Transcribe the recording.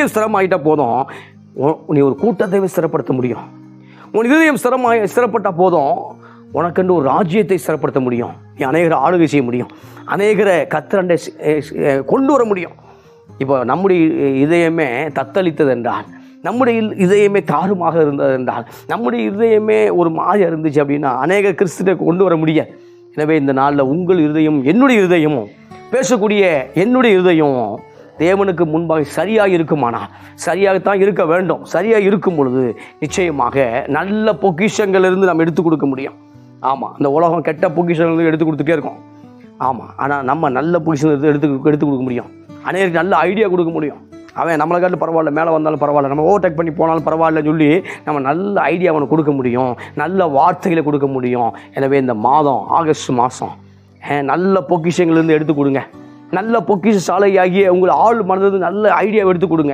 இருதயம் ஸ்திரமாயிட்டால் போதும். உ- நீ ஒரு கூட்டத்தை ஸ்திரப்படுத்த முடியும். உன் இருதயம் ஸ்திரமாய் ஸ்திரப்பட்ட போதும். உனக்கென்று ஒரு ராஜ்யத்தை ஸ்திரப்படுத்த முடியும். நீ அநேகரை ஆளுகை செய்ய முடியும். அநேகரை கத்திரண்டை கொண்டு வர முடியும். இப்போ நம்முடைய இதயமே தத்தளித்தது என்றால் நம்முடைய இதயமே தாறுமாக இருந்தது என்றால் நம்முடைய இதயமே ஒரு மாய இருந்துச்சு அப்படின்னா அநேக கிறிஸ்துவை கொண்டு வர முடியாது எனவே இந்த நாளில் உங்கள் இருதயம் என்னுடைய இருதயமும் பேசக்கூடிய என்னுடைய இருதயமும் தேவனுக்கு முன்பாக சரியாக இருக்குமானால் சரியாகத்தான் இருக்க வேண்டும். சரியாக இருக்கும் பொழுது நிச்சயமாக நல்ல பொக்கிஷங்களிலிருந்து நம்ம எடுத்து கொடுக்க முடியும். ஆமாம் இந்த உலகம் கெட்ட பொக்கிஷங்கள் எடுத்து கொடுத்துட்டே இருக்கும். ஆமாம் ஆனால் நம்ம நல்ல பொக்கிஷன் எடுத்து எடுத்து எடுத்து கொடுக்க முடியும். அநேருக்கு நல்ல ஐடியா கொடுக்க முடியும். அவன் நம்மளை காட்டு பரவாயில்ல மேலே வந்தாலும் பரவாயில்ல நம்ம ஓவர்டேக் பண்ணி போனாலும் பரவாயில்லன்னு சொல்லி நம்ம நல்ல ஐடியா அவனுக்கு கொடுக்க முடியும். நல்ல வார்த்தைகளை கொடுக்க முடியும். எனவே இந்த மாதம் ஆகஸ்ட் மாதம் நல்ல பொக்கிஷங்கள்லேருந்து எடுத்து கொடுங்க. நல்ல பொக்கிஷ சாலையாகிய உங்கள் ஆள் மனதிலிருந்து நல்ல ஐடியா எடுத்து கொடுங்க.